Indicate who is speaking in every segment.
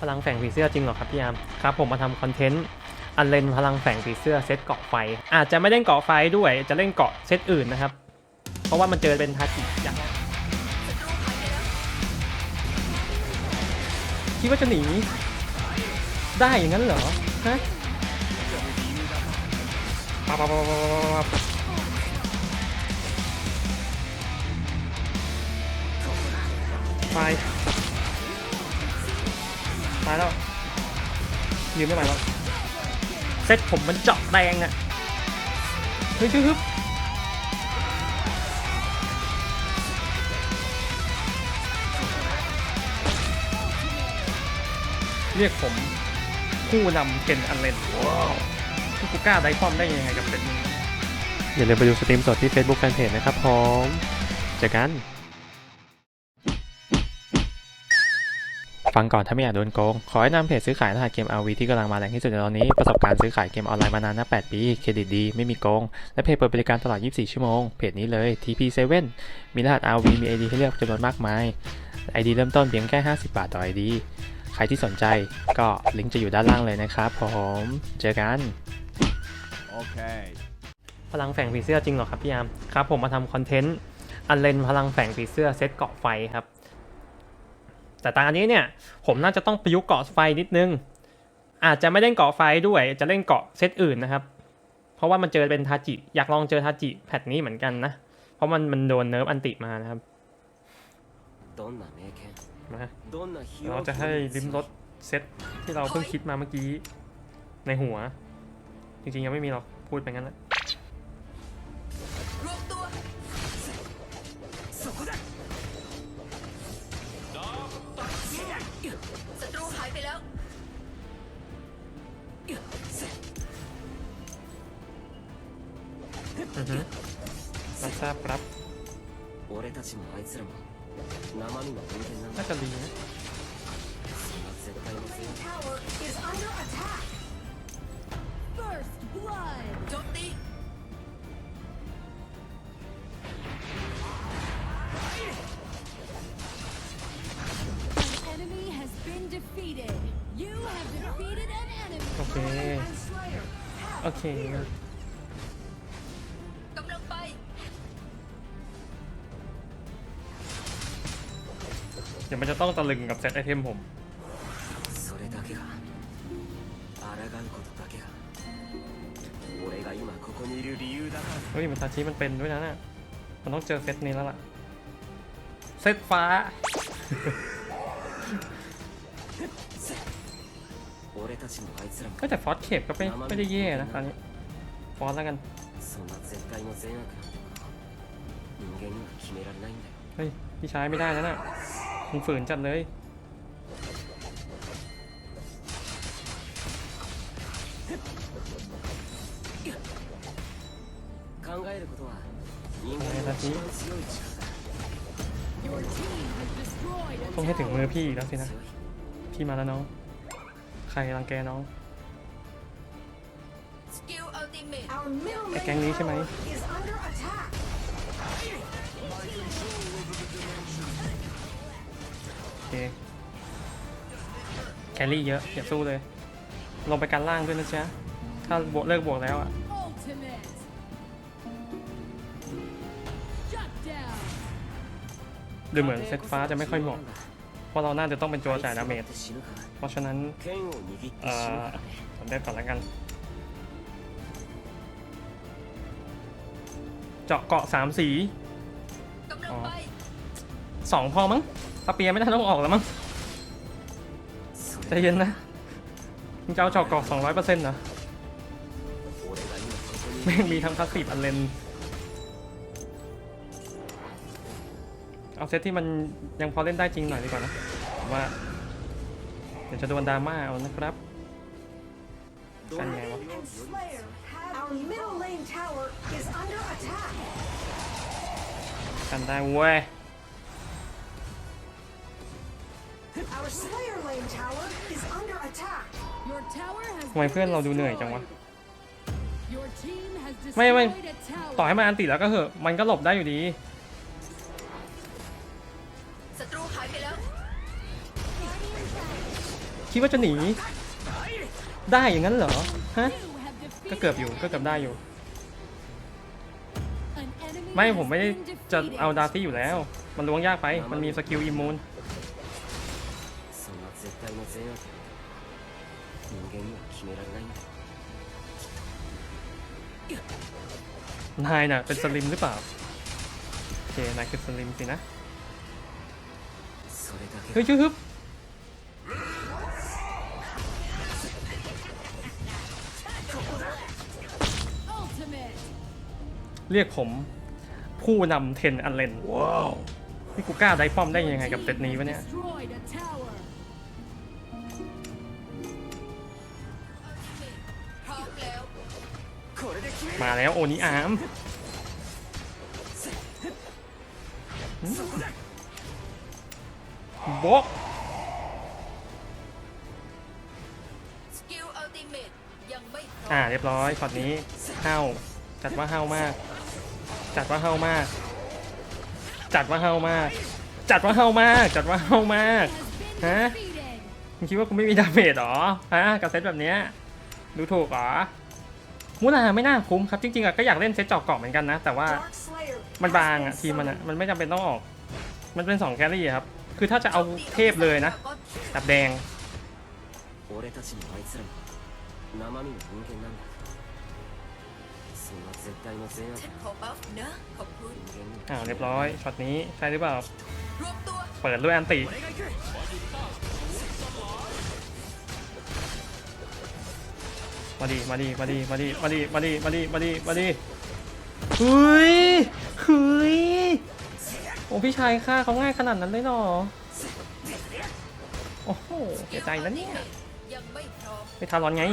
Speaker 1: พลังแฝงผีเสื้อจริงเหรอครับพี่อาร์มครับผมมาทำคอนเทนต์อันเลนพลังแฝงผีเสื้อเซตเกาะไฟ อาจจะไม่เล่นเกาะไฟด้วยจะเล่นเกาะเซตอื่นนะครับ เพราะว่ามันเจอเป็นทาจิอย่างคิดว่าจะหนี ได้อย่างนั้นเหรอฮะปับปับปับปับปับไป ตายแล้วยืนไม่ไหวแล้วเซ็ตผมมันเจาะแดงอะเฮ้ยฮึบฮึบเรียกผมผู้นำเกนอันเลนว้าวที่กูกล้าได้ป้อมได้ยังไงกับเซตนี้ อย่าลืมไปดูสตรีมสดที่ Facebook Fanpage นะครับผมเจอกัน ฟังก่อนถ้าไม่อยากโดนโกง ขอให้นำเพจซื้อขายรหัสเกม RV ที่กำลังมาแรงที่สุดในตอนนี้ ประสบการณ์ซื้อขายเกมออนไลน์มานานนับ8ปี เครดิตดี ไม่มีโกง และเพจเปิดบริการตลอด 24 ชั่วโมง เพจนี้เลย TP7 มีรหัส RV มี ID ให้เลือกจำนวนมากมาย ID เริ่มต้นเพียงแค่ 50 บาทต่อ ID ใครที่สนใจก็ลิงก์จะอยู่ด้านล่างเลยนะครับผมเจอกัน
Speaker 2: Okay.
Speaker 1: พลังแฝงผีเสื้อจริงเหรอครับพี่อาร์มครับผมมาทำคอนเทนต์อันเลนพลังแฝงผีเสื้อเซตเกาะไฟครับ แต่ตอนนี้เนี่ยผมน่าจะต้องประยุกต์เกาะไฟนิดนึง อาจจะไม่เล่นเกาะไฟด้วย จะเล่นเกาะเซตอื่นนะครับ เพราะว่ามันเจอเป็นทาจิ อยากลองเจอทาจิแพทนี้เหมือนกันนะ เพราะมันมันโดนเนิร์ฟอันติมานะครับมาเราจะให้ลิมรถเซตที่เราเพิ่งคิดมาเมื่อกี้ในหัว จริงๆยังไม่มีหรอกพูดไปงั้นแหละ อือฮึรับทราบครับ
Speaker 3: 俺たちもあいつらも生身の人間なんだ
Speaker 1: น่าจะดีนะ
Speaker 3: そんな絶対のせい
Speaker 4: tower is under attack. First blood.
Speaker 5: โจมตี
Speaker 4: An enemy has been defeated. You have defeated an enemy.
Speaker 1: โอเค
Speaker 4: And Slayer.
Speaker 1: โอเค
Speaker 5: ก
Speaker 1: เดี๋ยวมันจะต้องตะลึงกับเซตไอเทมผมเฮ้ยมันตาชีมันเป็นด้วยนะเนี่ยมันต้องเจอเซตนี้แล้วล่ะ เซตฟ้าก็แต่ฟอสเข็บก็ไม่ไม่ได้แย่นะราวนี้ฟอสแล้วกันเฮ้ยพี่ชายไม่ได้แล้วนะ มึงฝืนจัดเลย
Speaker 3: 考えることは人間
Speaker 1: えーだし
Speaker 3: の一番強い力だ
Speaker 4: Your team has destroyed a
Speaker 1: ต้องให้ถึงมือ
Speaker 4: tower.
Speaker 1: พี่อีกแล้วสินะ
Speaker 3: 強い
Speaker 1: พี่มาแล้วน้อง ใครรังแกน้อง
Speaker 5: สกิลอัลติเมท
Speaker 4: Our middle
Speaker 1: ไอ้
Speaker 4: lane
Speaker 1: แก๊งนี้ใช่ไหม
Speaker 4: is under attack.
Speaker 1: เคแครี่เยอะอย่าสู้เลย ลงไปการล่างด้วยนะเชะถ้าบวกเลิกบวกแล้วอะดูเหมือนเซตฟ้าจะไม่ค่อยเหมาะ เพราะเราน่าจะต้องเป็นจัวจ่ายดาเมจ เพราะฉะนั้นเอ่อสำเร็จก่อนแล้วกัน เจาะเกาะสามสีสองพอมั้ง สเปียร์ไม่ได้ต้องออกแล้วมั้งใจเย็นนะมึงจะเอาจอกกอกสองร้อยเปอร์เซ็นต์เหรอแม่งมีทั้งพาสีฟอันเลนเอาเซตที่มันยังพอเล่นได้จริงหน่อยดีกว่านะว่า เดี๋ยวจะโดนดราม่าเอานะครับกันไงวะกันได้เว้ย ทำไมเพื่อนเราดูเหนื่อยจังวะไม่ไม่ต่อให้มันอันติแล้วก็เหอะมันก็หลบได้อยู่ดีคิดว่าจะหนี ได้อย่างนั้นเหรอ ฮะก็เกือบอยู่ก็เกือบได้อยู่ไม่ผมไม่ได้จะเอาดาซี่อยู่แล้ว มันล้วงยากไป มันมีสกิลอิมมูน
Speaker 3: 絶対の善悪人間には決められないんだ
Speaker 1: นายน่ะ เป็นสลิมหรือเปล่า โอเค นายคือสลิมสินะ
Speaker 3: それだけ
Speaker 1: เฮ้ยฮึบฮึบ
Speaker 4: Ultimate.
Speaker 1: เรียกผม ผู้นำเทนอันเลน ว้าว นี่กูกล้าได้ป้อมได้ยังไงกับเซตนี้วะเนี่ย
Speaker 4: Destroyed a tower.
Speaker 1: มาแล้วโอนิอาร์มโบะ
Speaker 5: สกิลอัลติเมตยังไม่พร้อ
Speaker 1: อ่ามเรียบร้อยช็อตนี้เฮ้าจัดว่าเฮ้ามาก จัดว่าเฮ้ามาก จัดว่าเฮ้ามาก จัดว่าเฮ้ามาก จัดว่าเฮ้ามาก
Speaker 4: Has been
Speaker 1: Huh?
Speaker 4: defeated.
Speaker 1: มึงคิดว่ากูไม่มีดาเมจเหรอฮะกับเซตแบบเนี้ยดูถูกเหรอ มูนาไม่น่าคุ้มครับ จริงๆอะก็อยากเล่นเซตจอกเกาะเหมือนกันนะ แต่ว่ามันบางอะทีมมันอะมันไม่จำเป็นต้องออก มันเป็น2แคลรี่ครับ คือถ้าจะเอาเทพเลยนะดับแดง
Speaker 5: อ้า
Speaker 1: วเรียบร้อยช็อตนี้ใช่หรือเปล่า เปิดด้วยอนติ มาดีมาดีมาดีมาดีมาดีมาดีมาดีมาดีมาดีเฮ้ยเฮ้ยโอ้พี่ชายฆ่าเขาง่ายขนาดนั้นเลยเหรอโอ้โหเสียใจนะเนี่ย
Speaker 5: ไม่พร้อม
Speaker 1: ไม่ทารอนไง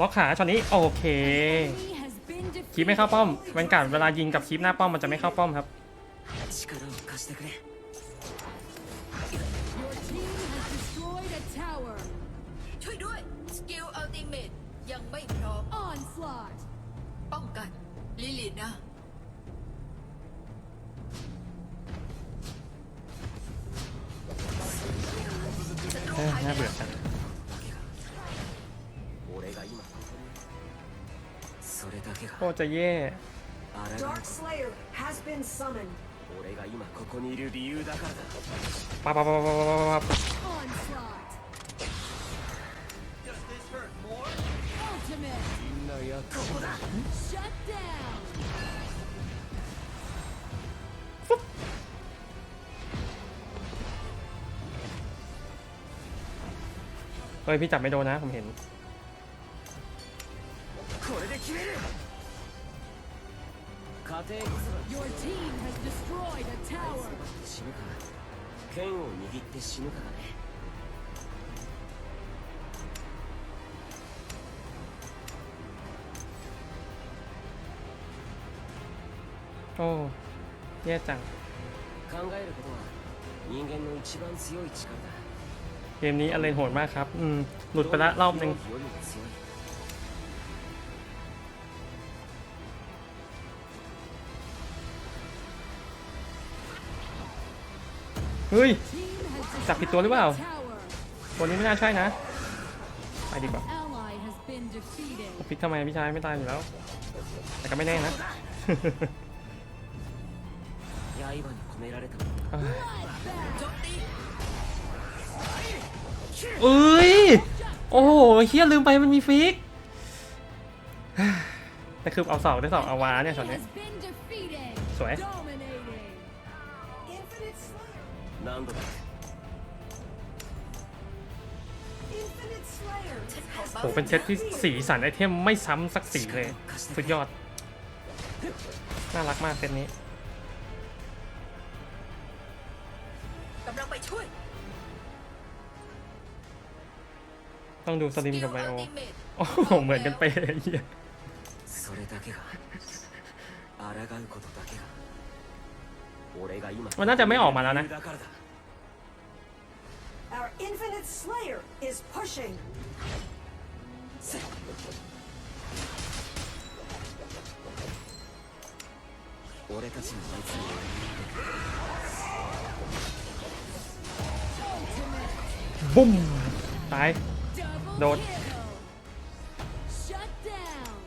Speaker 1: ล็อกขาช็อตนี้โอเคคลิปไม่เข้าป้อมแวนการเวลายิงกับคลิปหน้าป้อมมันจะไม่เข้าป้อมครับ
Speaker 5: ไม่พร้อม
Speaker 4: Onslaught.
Speaker 5: ป้องกัน ลิลินะศัตรู
Speaker 1: เอ้ย
Speaker 5: หายไป
Speaker 1: น่าเบื่อ
Speaker 5: แล้ว
Speaker 1: จัง
Speaker 3: 俺が今ここにそれだけ
Speaker 1: โค
Speaker 3: が
Speaker 1: ตรจะแย่
Speaker 3: 抗う
Speaker 6: Dark Slayer has been summoned.
Speaker 3: 俺が今ここにいる理由だからだ
Speaker 1: ปั๊บปั๊บปั๊บปั๊บปั๊บ
Speaker 4: Onslaught. Shut down.
Speaker 1: เฮ้ยพี่จับไม่โดนนะผมเห็น
Speaker 3: これで決める家庭こそ
Speaker 4: Your team has destroyed a tower.
Speaker 3: 死ぬか剣を握って死ぬかだね
Speaker 1: โอ้แย่จัง
Speaker 3: 考えることは人間の一番強い力だ
Speaker 1: เกมนี้อเลนโหดมากครับ อืม หลุดไปละรอบหนึ่ง
Speaker 3: よりも強い
Speaker 1: เฮ้ย
Speaker 4: Team has
Speaker 1: จับผิดตัวหรือเปล่า
Speaker 4: destroyed a tower.
Speaker 1: ตัวนี้ไม่น่าใช่นะ ไปดีกว่า
Speaker 4: Ally has been defeated.
Speaker 1: พลิกทำไมพี่ชายไม่ตายอยู่แล้ว แต่ก็ไม่แน่นะ
Speaker 3: 刃に込められたもの
Speaker 4: Bloodbath.
Speaker 5: โจมตี
Speaker 1: เอ้ย โอ้โหเฮียลืมไปมันมีฟิก แต่คือเอาสองได้สองเอาวาเนี่ยช็อต
Speaker 4: He
Speaker 1: เนี้ย
Speaker 4: has been defeated.
Speaker 1: สวย
Speaker 4: Dominating.
Speaker 6: Infinite Slayer.
Speaker 3: 何度だ
Speaker 6: Infinite Slayer
Speaker 5: ฉันขอบัฟ
Speaker 1: โหเป็นเซตที่สีสันไอเทมไม่ซ้ำสักสีเลย สุดยอด น่ารักมากเซตนี้ ต้องดูสลิมกับไบ
Speaker 5: Skill
Speaker 1: โอ
Speaker 5: Ultimate
Speaker 1: โอ้โหเหมือนกันเป๊ะไอ้เหี้ย
Speaker 3: それだけが抗うことだけが俺が今
Speaker 1: มันน่าจะไม่ออกมาแล้วนะ
Speaker 3: だからだ
Speaker 6: Our Infinite Slayer is pushing.
Speaker 3: 俺たちのあいつに
Speaker 1: บุ้ม ตาย
Speaker 7: Double
Speaker 1: Don't.
Speaker 7: kill. Shut down.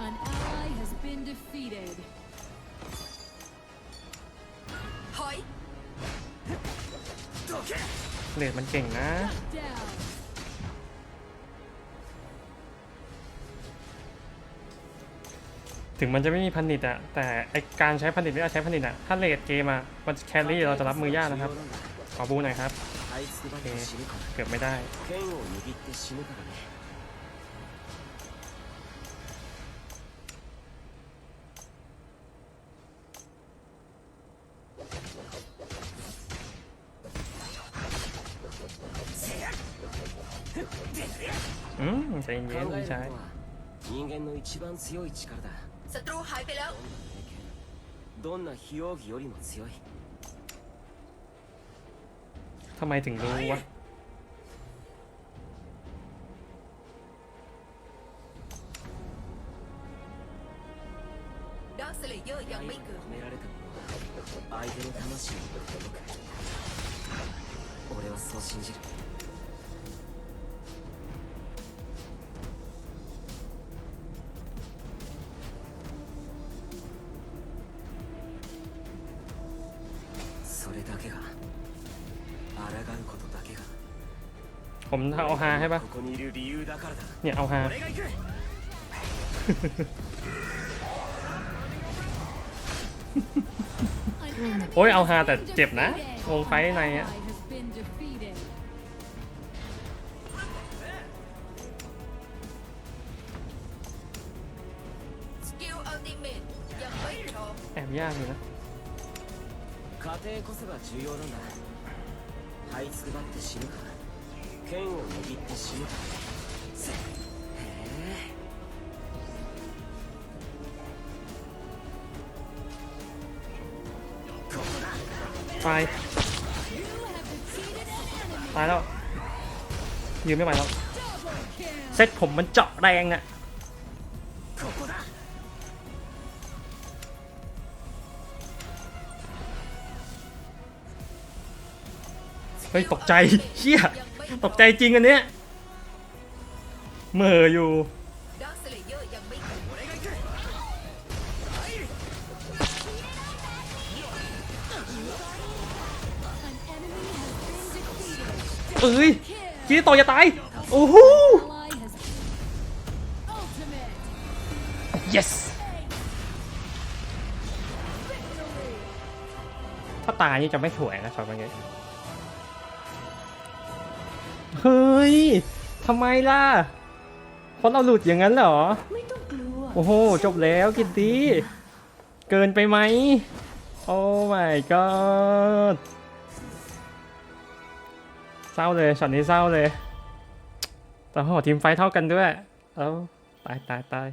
Speaker 7: An ally has been defeated.
Speaker 5: ถอย
Speaker 1: เลดมันเก่งนะ
Speaker 7: Down.
Speaker 1: ถึงมันจะไม่มีพันนิตอะแต่ไอการใช้พันนิตหรือใช้พันนิตอะถ้าเลดเกมอะมันแครี่เราจะรับมือยากนะครับ ขอบูหน่อยครับ
Speaker 3: 這あいつばって死ぬから
Speaker 1: เกือบไม่ได้
Speaker 3: 剣を握って死ぬからね
Speaker 1: อืมใจเย็น
Speaker 3: 考
Speaker 1: ๆ
Speaker 3: え
Speaker 1: พี่
Speaker 3: る
Speaker 1: ชาย
Speaker 3: ことは人間の一番強い力だ
Speaker 5: ศัตรูหายไปแล้ว
Speaker 3: どんな非容疑よりも強い
Speaker 1: ทำไมถึงรู้วะ
Speaker 5: ดาร์คสเลเยอร์ยังไม่เกิด
Speaker 3: 込められたものは相手の魂に届く俺はそう信じる それだけが抗 うことだけが
Speaker 1: ผมเอาฮาให้ปะ
Speaker 3: ここにいる理由だからだ
Speaker 1: เนี่ยเอาฮา
Speaker 3: 俺が行く
Speaker 7: An enemy
Speaker 1: โอ้ยเอา
Speaker 7: has
Speaker 1: ฮาแต่
Speaker 7: been
Speaker 1: เจ็บนะ
Speaker 7: defeated.
Speaker 1: วงไฟท์ใน
Speaker 7: Ally
Speaker 1: อะ
Speaker 7: has been defeated.
Speaker 5: สกิลอัลติเมทยังไม่พร้อม
Speaker 1: แอบยากอยู่นะ
Speaker 3: 家庭こそが重要なんだ 這いつくばって死ぬか剣を握って死ぬかせへえ
Speaker 1: ตาย
Speaker 7: You have defeated an enemy.
Speaker 1: ตายแล้ว ยืนไม่ไหวแล้ว
Speaker 7: Double kill.
Speaker 1: เซ็ตผมมันเจาะแรงอะ ฮ้ยตกใจเชี่ยตกใจจริงอันเนี้ยเมื่ออยู่
Speaker 5: เอ้ย
Speaker 7: ชี้
Speaker 1: ต่ออย่าตายโอ้โห yes ถ้าตายนี่จะไม่สวยนะช็อตเมื่อกี้ ฮ้ยทำไมล่ะเพราะเราหลุดอย่างนั้นเหรอ
Speaker 6: ไม่ต้องกลัว
Speaker 1: โอ้โห จบแล้วกิตตีเกินไปไหม โอ้ my god เศร้าเลยช็อตนี้เศร้าเลยแต่โหทีมไฟเท่ากันด้วยเอ้าตายตายตาย